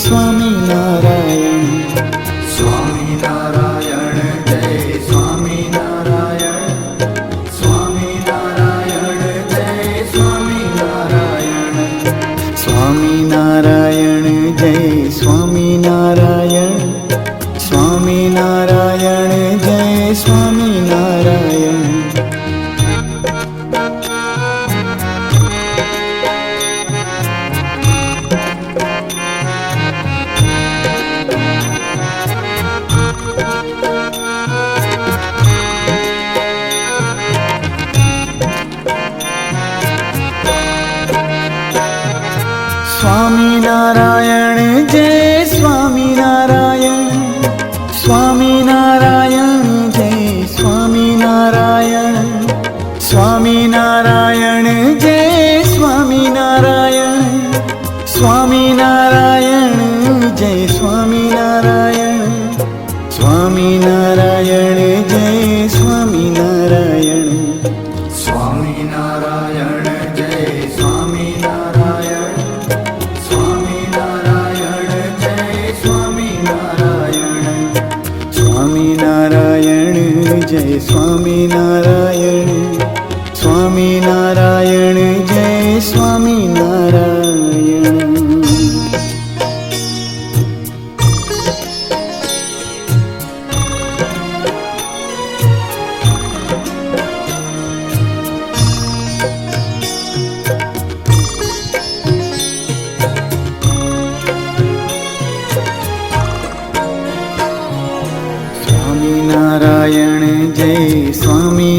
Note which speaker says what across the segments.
Speaker 1: Swami.
Speaker 2: Swaminarayan જય સ્વામિનારાયણ સ્વામિનારાયણ જય સ્વામિનારાયણ
Speaker 1: સ્વામિનારાયણ જય સ્વામિનારાયણ સ્વામિનારાયણ જય સ્વામિનારાયણ સ્વામિનારાયણ જય जय स्वामी नारायण। जय स्वामी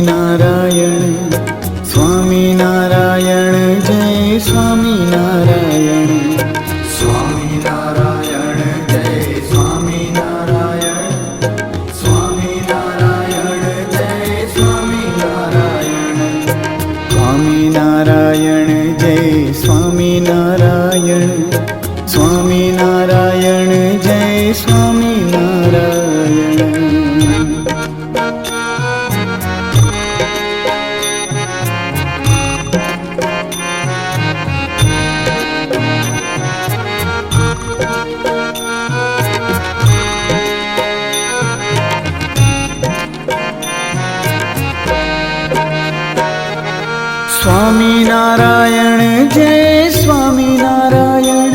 Speaker 1: સ્વામિનારાયણ જય સ્વામિનારાયણ.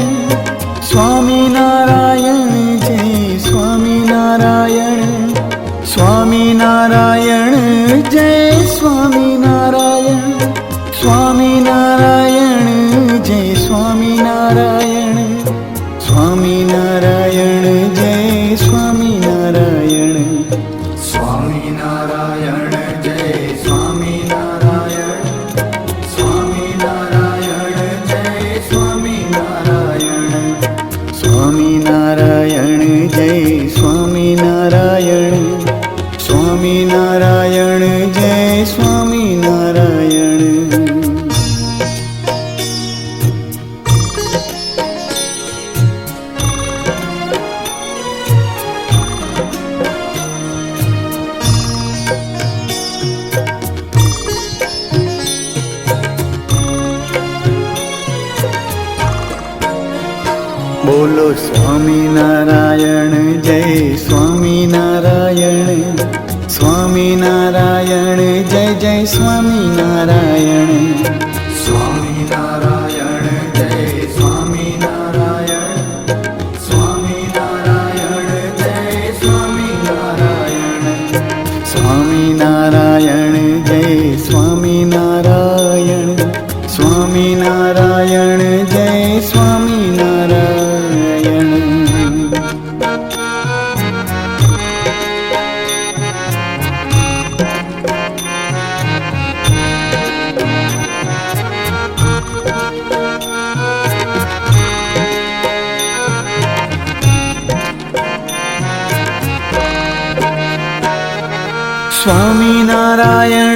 Speaker 1: સ્વામિનારાયણ જય સ્વામિનારાયણ.
Speaker 2: સ્વામિનારાયણ જય સ્વામિનારાયણ. સ્વામિનારાયણ સ્વામી
Speaker 1: નારાયણ જય સ્વામી નારાયણ બોલો સ્વામી નારાયણ જય સ્વામી Swami. നാരായണ